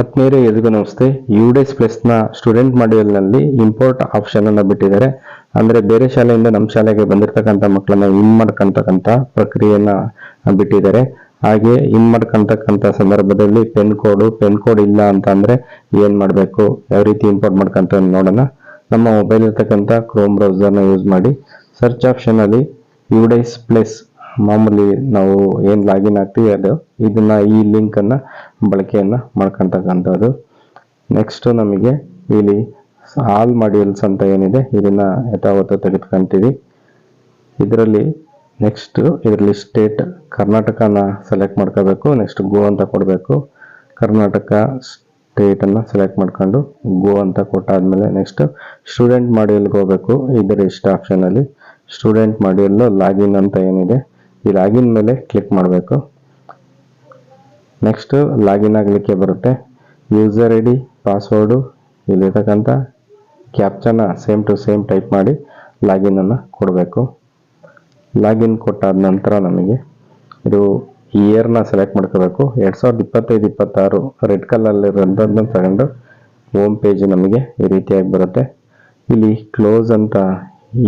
ಆತ್ಮೀಯರೇ ಎಲ್ರಿಗೂ ನಮಸ್ತೆ. ಯುಡೇಸ್ ಪ್ಲಸ್ನ ಸ್ಟೂಡೆಂಟ್ ಮಾಡ್ಯೂಲ್ನಲ್ಲಿ ಇಂಪೋರ್ಟ್ ಆಪ್ಷನ್ ಅನ್ನು ಬಿಟ್ಟಿದ್ದಾರೆ. ಅಂದ್ರೆ ಬೇರೆ ಶಾಲೆಯಿಂದ ನಮ್ಮ ಶಾಲೆಗೆ ಬಂದಿರತಕ್ಕಂಥ ಮಕ್ಕಳನ್ನ ಇನ್ ಮಾಡ್ಕೊಂತಕ್ಕಂಥ ಪ್ರಕ್ರಿಯೆಯನ್ನ ಬಿಟ್ಟಿದ್ದಾರೆ. ಹಾಗೆ ಇನ್ ಮಾಡ್ಕೊಂತಕ್ಕಂಥ ಸಂದರ್ಭದಲ್ಲಿ ಪೆನ್ ಕೋಡು ಪೆನ್ ಕೋಡ್ ಇಲ್ಲ ಅಂತ ಅಂದ್ರೆ ಏನ್ ಮಾಡಬೇಕು, ಯಾವ ರೀತಿ ಇಂಪೋರ್ಟ್ ಮಾಡ್ಕೊಂತ ನೋಡೋಣ. ನಮ್ಮ ಮೊಬೈಲ್ ಇರ್ತಕ್ಕಂಥ ಕ್ರೋಮ್ ಬ್ರೌಸರ್ನ ಯೂಸ್ ಮಾಡಿ ಸರ್ಚ್ ಆಪ್ಷನ್ ಅಲ್ಲಿ ಯುಡೇಸ್ ಪ್ಲಸ್ ಮಾಮೂಲಿ ನಾವು ಏನು ಲಾಗಿನ್ ಆಗ್ತೀವಿ ಅದು, ಇದನ್ನ ಈ ಲಿಂಕನ್ನು ಬಳಕೆಯನ್ನು ಮಾಡ್ಕೊಂತಕ್ಕಂಥದ್ದು. ನೆಕ್ಸ್ಟ್ ನಮಗೆ ಇಲ್ಲಿ ಆಲ್ ಮಾಡ್ಯೂಲ್ಸ್ ಅಂತ ಏನಿದೆ, ಇದನ್ನ ಯಥಾವತ್ತು ತೆಗೆದುಕೊಂತೀವಿ. ಇದರಲ್ಲಿ ನೆಕ್ಸ್ಟ್ ಇದರಲ್ಲಿ ಸ್ಟೇಟ್ ಕರ್ನಾಟಕನ ಸೆಲೆಕ್ಟ್ ಮಾಡ್ಕೋಬೇಕು ನೆಕ್ಸ್ಟ್ ಗೋ ಅಂತ ಕೊಡಬೇಕು. ಕರ್ನಾಟಕ ಸ್ಟೇಟನ್ನು ಸೆಲೆಕ್ಟ್ ಮಾಡ್ಕೊಂಡು ಗೋ ಅಂತ ಕೊಟ್ಟಾದ್ಮೇಲೆ ನೆಕ್ಸ್ಟ್ ಸ್ಟೂಡೆಂಟ್ ಮಾಡ್ಯೂಲ್ಗೆ ಹೋಗ್ಬೇಕು ಇದರ ಇಷ್ಟ ಆಪ್ಷನಲ್ಲಿ ಸ್ಟೂಡೆಂಟ್ ಮಾಡ್ಯೂಲ್ ಲಾಗಿನ್ ಅಂತ ಏನಿದೆ ಈ ಲಾಗಿನ್ ಮೇಲೆ ಕ್ಲಿಕ್ ಮಾಡಬೇಕು. ನೆಕ್ಸ್ಟ್ ಲಾಗಿನ್ ಆಗಲಿಕ್ಕೆ ಬರುತ್ತೆ. ಯೂಸರ್ ಐ ಡಿ ಪಾಸ್ವರ್ಡು ಇಲ್ಲಿರ್ತಕ್ಕಂಥ ಕ್ಯಾಪ್ಚನ್ನ ಸೇಮ್ ಟು ಸೇಮ್ ಟೈಪ್ ಮಾಡಿ ಲಾಗಿನನ್ನು ಕೊಡಬೇಕು. ಲಾಗಿನ್ ಕೊಟ್ಟಾದ ನಂತರ ನಮಗೆ ಇದು ಇಯರ್ನ ಸೆಲೆಕ್ಟ್ ಮಾಡ್ಕೋಬೇಕು. ಎರಡು ಸಾವಿರದ ಇಪ್ಪತ್ತೈದು, ಇಪ್ಪತ್ತಾರು ರೆಡ್ ಕಲರಲ್ಲಿರೋದನ್ನು ತಗೊಂಡು ಹೋಮ್ ಪೇಜ್ ನಮಗೆ ಈ ರೀತಿಯಾಗಿ ಬರುತ್ತೆ. ಇಲ್ಲಿ ಕ್ಲೋಸ್ ಅಂತ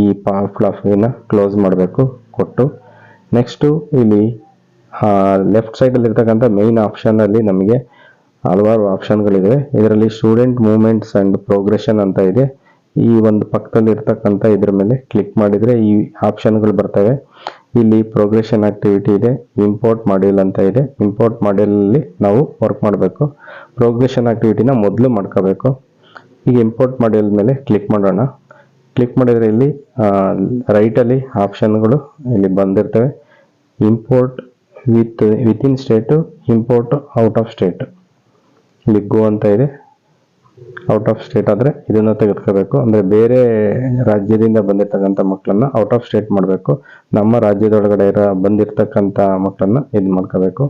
ಈ ಪಾಫ್ಲಾಫಿನ ಕ್ಲೋಸ್ ಮಾಡಬೇಕು. ಕೊಟ್ಟು ನೆಕ್ಸ್ಟು ಇಲ್ಲಿ ಲೆಫ್ಟ್ ಸೈಡಲ್ಲಿ ಇರ್ತಕ್ಕಂಥ ಮೇಯ್ನ್ ಆಪ್ಷನಲ್ಲಿ ನಮಗೆ ಹಲವಾರು ಆಪ್ಷನ್ಗಳಿವೆ ಇದರಲ್ಲಿ ಸ್ಟೂಡೆಂಟ್ ಮೂವ್ಮೆಂಟ್ಸ್ ಆ್ಯಂಡ್ ಪ್ರೋಗ್ರೆಷನ್ ಅಂತ ಇದೆ. ಈ ಒಂದು ಪಕ್ಕದಲ್ಲಿ ಇರ್ತಕ್ಕಂಥ ಇದ್ರ ಮೇಲೆ ಕ್ಲಿಕ್ ಮಾಡಿದರೆ ಈ ಆಪ್ಷನ್ಗಳು ಬರ್ತವೆ. ಇಲ್ಲಿ ಪ್ರೋಗ್ರೆಷನ್ ಆಕ್ಟಿವಿಟಿ ಇದೆ ಇಂಪೋರ್ಟ್ ಮಾಡ್ಯೂಲ್ ಅಂತ ಇದೆ. ಇಂಪೋರ್ಟ್ ಮಾಡ್ಯೂಲಲ್ಲಿ ನಾವು ವರ್ಕ್ ಮಾಡಬೇಕು. ಪ್ರೋಗ್ರೆಷನ್ ಆಕ್ಟಿವಿಟಿನ ಮೊದಲು ಮಾಡ್ಕೋಬೇಕು. ಈಗ ಇಂಪೋರ್ಟ್ ಮಾಡ್ಯೂಲ್ ಮೇಲೆ ಕ್ಲಿಕ್ ಮಾಡೋಣ. ಕ್ಲಿಕ್ ಮಾಡಿದರೆ ಇಲ್ಲಿ ರೈಟಲ್ಲಿ ಆಪ್ಷನ್ಗಳು ಇಲ್ಲಿ ಬಂದಿರ್ತವೆ. Import with within state import out of state ಇಲ್ಲಿ ಗೋ ಅಂತ ಇದೆ. ಔಟ್ ಆಫ್ ಸ್ಟೇಟ್ ಆದರೆ ಇದನ್ನು ತೆಗೆದುಕೋಬೇಕು. ಅಂದರೆ ಬೇರೆ ರಾಜ್ಯದಿಂದ ಬಂದಿರ್ತಕ್ಕಂಥ ಮಕ್ಕಳನ್ನು ಔಟ್ ಆಫ್ ಸ್ಟೇಟ್ ಮಾಡಬೇಕು. ನಮ್ಮ ರಾಜ್ಯದೊಳಗಡೆ ಇರೋ ಬಂದಿರತಕ್ಕಂಥ ಮಕ್ಕಳನ್ನು ಇದು ಮಾಡ್ಕೋಬೇಕು.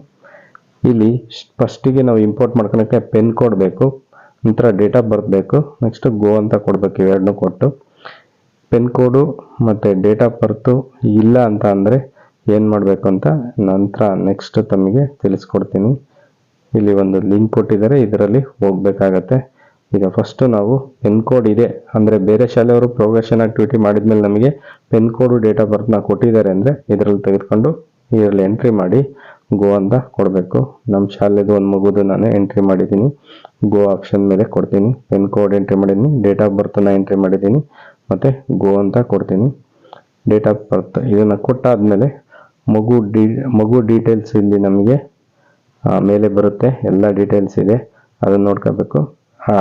ಇಲ್ಲಿ ಫಸ್ಟಿಗೆ ನಾವು ಇಂಪೋರ್ಟ್ ಮಾಡ್ಕೊಳಕ್ಕೆ ಪೆನ್ ಕೋಡ್ ಬೇಕು. ನಂತರ ಡೇಟ್ ಆಫ್ ಬರ್ತ್ ಬೇಕು. ನೆಕ್ಸ್ಟ್ ಗೋ ಅಂತ ಕೊಡಬೇಕು. ಇವೆರಡನ್ನೂ ಕೊಟ್ಟು. ಪೆನ್ ಕೋಡು ಮತ್ತು ಡೇಟ್ ಆಫ್ ಬರ್ತು ಇಲ್ಲ ಅಂತ ಅಂದರೆ ಏನು ಮಾಡಬೇಕು ಅಂತ ನಂತರ ನೆಕ್ಸ್ಟ್ ತಮಗೆ ತಿಳಿಸ್ಕೊಡ್ತೀನಿ. ಇಲ್ಲಿ ಒಂದು ಲಿಂಕ್ ಕೊಟ್ಟಿದ್ದಾರೆ, ಇದರಲ್ಲಿ ಹೋಗಬೇಕಾಗತ್ತೆ. ಈಗ ಫಸ್ಟು ನಾವು ಪೆನ್ ಕೋಡ್ ಇದೆ. ಅಂದರೆ ಬೇರೆ ಶಾಲೆಯವರು ಪ್ರೋಗ್ರೆಷನ್ ಆಕ್ಟಿವಿಟಿ ಮಾಡಿದ್ಮೇಲೆ ನಮಗೆ ಪೆನ್ ಕೋಡು, ಡೇಟ್ ಆಫ್ ಬರ್ತ್ನ ಕೊಟ್ಟಿದ್ದಾರೆ ಅಂದರೆ ಇದರಲ್ಲಿ ತೆಗೆದುಕೊಂಡು ಇದರಲ್ಲಿ ಎಂಟ್ರಿ ಮಾಡಿ ಗೋ ಅಂತ ಕೊಡಬೇಕು. ನಮ್ಮ ಶಾಲೆದು ಒಂದು ಮಗುದು ನಾನು ಎಂಟ್ರಿ ಮಾಡಿದ್ದೀನಿ. ಗೋ ಆಪ್ಷನ್ ಮೇಲೆ ಕೊಡ್ತೀನಿ. ಪೆನ್ ಕೋಡ್ ಎಂಟ್ರಿ ಮಾಡಿದ್ದೀನಿ. ಡೇಟ್ ಆಫ್ ಬರ್ತನ್ನ ಎಂಟ್ರಿ ಮಾಡಿದ್ದೀನಿ. ಮತ್ತು ಗೋ ಅಂತ ಕೊಡ್ತೀನಿ. ಡೇಟ್ ಆಫ್ ಬರ್ತ್ ಇದನ್ನು ಕೊಟ್ಟಾದಮೇಲೆ ಮಗು ಡಿ ಮಗು ಡೀಟೇಲ್ಸ್ ಇಲ್ಲಿ ನಮಗೆ ಮೇಲೆ ಬರುತ್ತೆ. ಎಲ್ಲ ಡೀಟೇಲ್ಸ್ ಇದೆ. ಅದನ್ನು ನೋಡ್ಕೋಬೇಕು.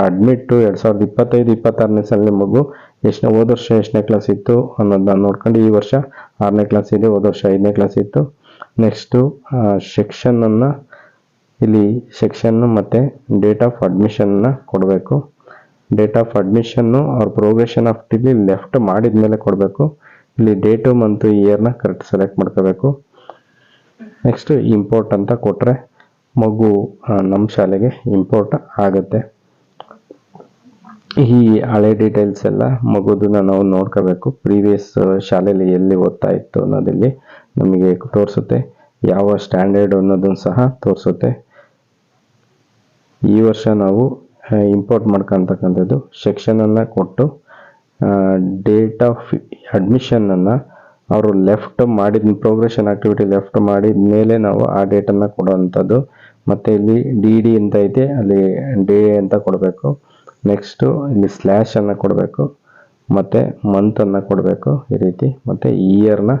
ಅಡ್ಮಿಟ್ಟು ಎರಡು ಸಾವಿರದ ಇಪ್ಪತ್ತೈದು, ಇಪ್ಪತ್ತಾರನೇ ಸಾಲಿನ ಮಗು ಎಷ್ಟನೇ, ಹೋದ ವರ್ಷ ಎಷ್ಟನೇ ಕ್ಲಾಸ್ ಇತ್ತು ಅನ್ನೋದನ್ನ ನೋಡ್ಕೊಂಡು ಈ ವರ್ಷ ಆರನೇ ಕ್ಲಾಸ್ ಇದೆ, ಹೋದ ವರ್ಷ ಐದನೇ ಕ್ಲಾಸ್ ಇತ್ತು. ನೆಕ್ಸ್ಟು ಸೆಕ್ಷನನ್ನು ಇಲ್ಲಿ ಸೆಕ್ಷನ್ನು ಮತ್ತು ಡೇಟ್ ಆಫ್ ಅಡ್ಮಿಷನ್ನ ಕೊಡಬೇಕು. ಡೇಟ್ ಆಫ್ ಅಡ್ಮಿಷನ್ನು ಅವ್ರ ಪ್ರೋಗ್ರೆಷನ್ ಆಫ್ ಟಿಲಿ ಲೆಫ್ಟ್ ಮಾಡಿದ ಮೇಲೆ ಕೊಡಬೇಕು. ಇಲ್ಲಿ ಡೇಟು ಮಂತು ಇಯರ್ನ ಕರೆಕ್ಟ್ ಸೆಲೆಕ್ಟ್ ಮಾಡ್ಕೋಬೇಕು. ನೆಕ್ಸ್ಟ್ ಇಂಪೋರ್ಟ್ ಅಂತ ಕೊಟ್ಟರೆ ಮಗು ನಮ್ಮ ಶಾಲೆಗೆ ಇಂಪೋರ್ಟ್ ಆಗುತ್ತೆ. ಈ ಹಳೆ ಡೀಟೇಲ್ಸ್ ಎಲ್ಲ ಮಗುದನ್ನ ನಾವು ನೋಡ್ಕೋಬೇಕು. ಪ್ರೀವಿಯಸ್ ಶಾಲೆಯಲ್ಲಿ ಎಲ್ಲಿ ಓದ್ತಾ ಇತ್ತು ಅನ್ನೋದಿಲ್ಲಿ ನಮಗೆ ತೋರಿಸುತ್ತೆ. ಯಾವ ಸ್ಟ್ಯಾಂಡರ್ಡ್ ಅನ್ನೋದನ್ನು ಸಹ ತೋರಿಸುತ್ತೆ. ಈ ವರ್ಷ ನಾವು ಇಂಪೋರ್ಟ್ ಮಾಡ್ಕೊತಕ್ಕಂಥದ್ದು. ಸೆಕ್ಷನನ್ನು ಕೊಟ್ಟು ಡೇಟ್ ಆಫ್ ಅಡ್ಮಿಷನನ್ನು ಅವರು ಲೆಫ್ಟ್ ಮಾಡಿದ ಪ್ರೋಗ್ರೆಷನ್ ಆಕ್ಟಿವಿಟಿ ಲೆಫ್ಟ್ ಮಾಡಿದ ಮೇಲೆ ನಾವು ಆ ಡೇಟನ್ನು ಕೊಡುವಂಥದ್ದು. ಮತ್ತು ಇಲ್ಲಿ ಡಿ ಡಿ ಅಂತ ಐತೆ, ಅಲ್ಲಿ ಡೇ ಅಂತ ಕೊಡಬೇಕು. ನೆಕ್ಸ್ಟು ಇಲ್ಲಿ ಸ್ಲ್ಯಾಶನ್ನು ಕೊಡಬೇಕು. ಮತ್ತು ಮಂತನ್ನು ಕೊಡಬೇಕು, ಈ ರೀತಿ. ಮತ್ತು ಇಯರ್ನ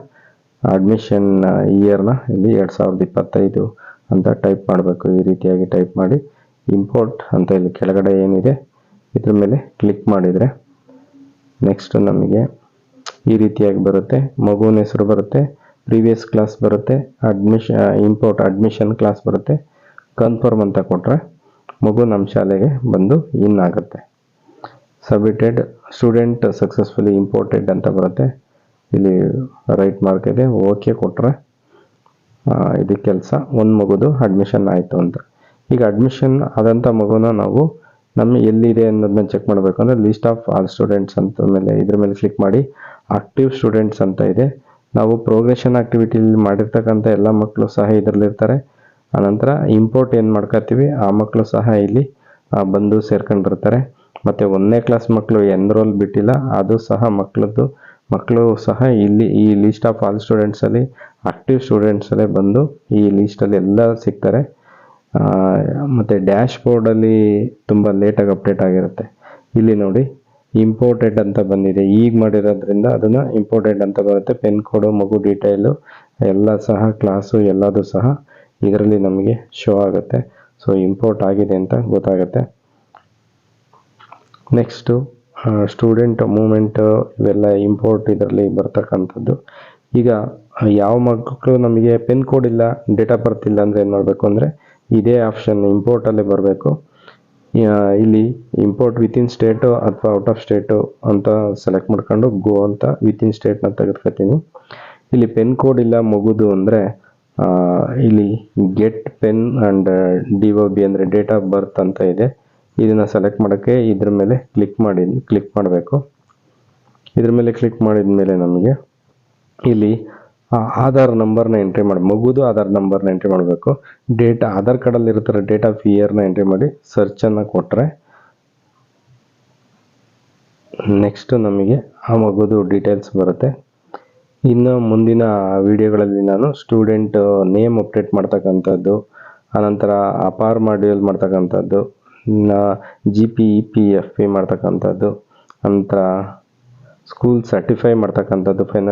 ಅಡ್ಮಿಷನ್ ಇಯರ್ನ ಇಲ್ಲಿ ಎರಡು ಸಾವಿರದ ಇಪ್ಪತ್ತೈದು ಅಂತ ಟೈಪ್ ಮಾಡಬೇಕು. ಈ ರೀತಿಯಾಗಿ ಟೈಪ್ ಮಾಡಿ. ಇಂಪೋರ್ಟ್ ಅಂತ ಇಲ್ಲಿ ಕೆಳಗಡೆ ಏನಿದೆ, ಇದ್ರ ಮೇಲೆ ಕ್ಲಿಕ್ ಮಾಡಿದರೆ ನೆಕ್ಸ್ಟ್ ನಮಗೆ ಈ ರೀತಿಯಾಗಿ ಬರುತ್ತೆ. ಮಗುವಿನ ಹೆಸರು ಬರುತ್ತೆ ಪ್ರೀವಿಯಸ್ ಕ್ಲಾಸ್ ಬರುತ್ತೆ ಅಡ್ಮಿಷನ್ ಇಂಪೋರ್ಟ್ ಅಡ್ಮಿಷನ್ ಕ್ಲಾಸ್ ಬರುತ್ತೆ. ಕನ್ಫರ್ಮ್ ಅಂತ ಕೊಟ್ಟರೆ ಮಗು ನಮ್ಮ ಶಾಲೆಗೆ ಬಂದು ಇನ್ ಆಗುತ್ತೆ. ಸಬ್ಮಿಟೆಡ್ ಸ್ಟೂಡೆಂಟ್ ಸಕ್ಸಸ್ಫುಲಿ ಇಂಪೋರ್ಟೆಡ್ ಅಂತ ಬರುತ್ತೆ. ಇಲ್ಲಿ ರೈಟ್ ಮಾರ್ಕ್ ಇದೆ, ಓಕೆ ಕೊಟ್ಟರೆ ಇದು ಕೆಲಸ, ಒಂದು ಮಗುದು ಅಡ್ಮಿಷನ್ ಆಯಿತು ಅಂತ. ಈಗ ಅಡ್ಮಿಷನ್ ಆದಂಥ ಮಗುನ ನಾವು ನಮ್ಮ ಎಲ್ಲಿದೆ ಅನ್ನೋದನ್ನ ಚೆಕ್ ಮಾಡಬೇಕು. ಅಂದರೆ ಲಿಸ್ಟ್ ಆಫ್ ಆಲ್ ಸ್ಟೂಡೆಂಟ್ಸ್ ಅಂತ ಮೇಲೆ ಇದ್ರ ಮೇಲೆ ಕ್ಲಿಕ್ ಮಾಡಿ ಆಕ್ಟಿವ್ ಸ್ಟೂಡೆಂಟ್ಸ್ ಅಂತ ಇದೆ. ನಾವು ಪ್ರೋಗ್ರೆಷನ್ ಆಕ್ಟಿವಿಟಿಲಿ ಮಾಡಿರ್ತಕ್ಕಂಥ ಎಲ್ಲ ಮಕ್ಕಳು ಸಹ ಇದರಲ್ಲಿರ್ತಾರೆ ಆನಂತರ ಇಂಪೋರ್ಟ್ ಏನು ಮಾಡ್ಕೊತೀವಿ ಆ ಮಕ್ಕಳು ಸಹ ಇಲ್ಲಿ ಬಂದು ಸೇರ್ಕೊಂಡಿರ್ತಾರೆ. ಮತ್ತು ಒಂದನೇ ಕ್ಲಾಸ್ ಮಕ್ಕಳು ಎನ್ರೋಲ್ ಬಿಟ್ಟಿಲ್ಲ. ಅದು ಸಹ ಮಕ್ಕಳದ್ದು ಮಕ್ಕಳು ಸಹ ಇಲ್ಲಿ ಈ ಲೀಸ್ಟ್ ಆಫ್ ಆಲ್ ಸ್ಟೂಡೆಂಟ್ಸಲ್ಲಿ ಆಕ್ಟಿವ್ ಸ್ಟೂಡೆಂಟ್ಸಲ್ಲೇ ಬಂದು ಈ ಲೀಸ್ಟಲ್ಲಿ ಎಲ್ಲ ಸಿಗ್ತಾರೆ. ಮತ್ತು ಡ್ಯಾಶ್ ಬೋರ್ಡಲ್ಲಿ ತುಂಬ ಲೇಟಾಗಿ ಅಪ್ಡೇಟ್ ಆಗಿರುತ್ತೆ. ಇಲ್ಲಿ ನೋಡಿ ಇಂಪೋರ್ಟೆಡ್ ಅಂತ ಬಂದಿದೆ. ಈಗ ಮಾಡಿರೋದ್ರಿಂದ ಅದನ್ನು ಇಂಪೋರ್ಟೆಡ್ ಅಂತ ಬರುತ್ತೆ. ಪೆನ್ ಕೋಡು ಮಗು ಡೀಟೇಲು ಎಲ್ಲ ಸಹ ಕ್ಲಾಸು ಎಲ್ಲದು ಸಹ ಇದರಲ್ಲಿ ನಮಗೆ ಶೋ ಆಗುತ್ತೆ. ಸೊ ಇಂಪೋರ್ಟ್ ಆಗಿದೆ ಅಂತ ಗೊತ್ತಾಗುತ್ತೆ. ನೆಕ್ಸ್ಟು ಸ್ಟೂಡೆಂಟ್ ಮೂಮೆಂಟ್ ಇವೆಲ್ಲ ಇಂಪೋರ್ಟ್ ಇದರಲ್ಲಿ ಬರ್ತಕ್ಕಂಥದ್ದು. ಈಗ ಯಾವ ಮಕ್ಕಳು ನಮಗೆ ಪೆನ್ ಕೋಡ್ ಇಲ್ಲ ಡೇಟ್ ಆಫ್ ಬರ್ತ್ ಇಲ್ಲ ಅಂದರೆ ಏನು ಮಾಡಬೇಕು ಅಂದರೆ ಇದೇ ಆಪ್ಷನ್ ಇಂಪೋರ್ಟಲ್ಲೇ ಬರಬೇಕು. ಇಲ್ಲಿ ಇಂಪೋರ್ಟ್ ವಿತಿನ್ ಸ್ಟೇಟು ಅಥವಾ ಔಟ್ ಆಫ್ ಸ್ಟೇಟು ಅಂತ ಸೆಲೆಕ್ಟ್ ಮಾಡ್ಕೊಂಡು ಗೋ ಅಂತ ವಿತಿನ್ ಸ್ಟೇಟ್ನ ತೆಗೆದುಕೊತೀನಿ. ಇಲ್ಲಿ ಪೆನ್ ಕೋಡ್ ಇಲ್ಲ, ಮಗುದು ಅಂದರೆ ಇಲ್ಲಿ get pen and D O B ಅಂದರೆ ಡೇಟ್ ಆಫ್ ಬರ್ತ್ ಅಂತ ಇದೆ. ಇದನ್ನು ಸೆಲೆಕ್ಟ್ ಮಾಡೋಕ್ಕೆ ಇದ್ರ ಮೇಲೆ ಕ್ಲಿಕ್ ಮಾಡಿ ಕ್ಲಿಕ್ ಮಾಡಬೇಕು. ಇದ್ರ ಮೇಲೆ ಕ್ಲಿಕ್ ಮಾಡಿದ ಮೇಲೆ ನಮಗೆ ಇಲ್ಲಿ ಆಧಾರ್ ನಂಬರ್ನ ಎಂಟ್ರಿ ಮಾಡಿ, ಮಗುದು ಆಧಾರ್ ನಂಬರ್ನ ಎಂಟ್ರಿ ಮಾಡಬೇಕು. ಡೇಟಾ ಆಧಾರ್ ಕಾರ್ಡಲ್ಲಿ ಇರ್ತಾರೆ ಡೇಟ್ ಆಫ್ ಇಯರ್ನ ಎಂಟ್ರಿ ಮಾಡಿ ಸರ್ಚನ್ನು ಕೊಟ್ಟರೆ ನೆಕ್ಸ್ಟು ನಮಗೆ ಆ ಮಗುದು ಡೀಟೇಲ್ಸ್ ಬರುತ್ತೆ. ಇನ್ನು ಮುಂದಿನ ವಿಡಿಯೋಗಳಲ್ಲಿ ನಾನು ಸ್ಟೂಡೆಂಟ್ ನೇಮ್ ಅಪ್ಡೇಟ್ ಮಾಡ್ತಕ್ಕಂಥದ್ದು ಆನಂತರ ಅಪಾರ್ ಮಾಡ್ಯೂಲ್ ಮಾಡ್ತಕ್ಕಂಥದ್ದು G P E P F P ಮಾಡ್ತಕ್ಕಂಥದ್ದು, ನಂತರ ಸ್ಕೂಲ್ ಸರ್ಟಿಫೈ ಮಾಡ್ತಕ್ಕಂಥದ್ದು ಫೈನಲ್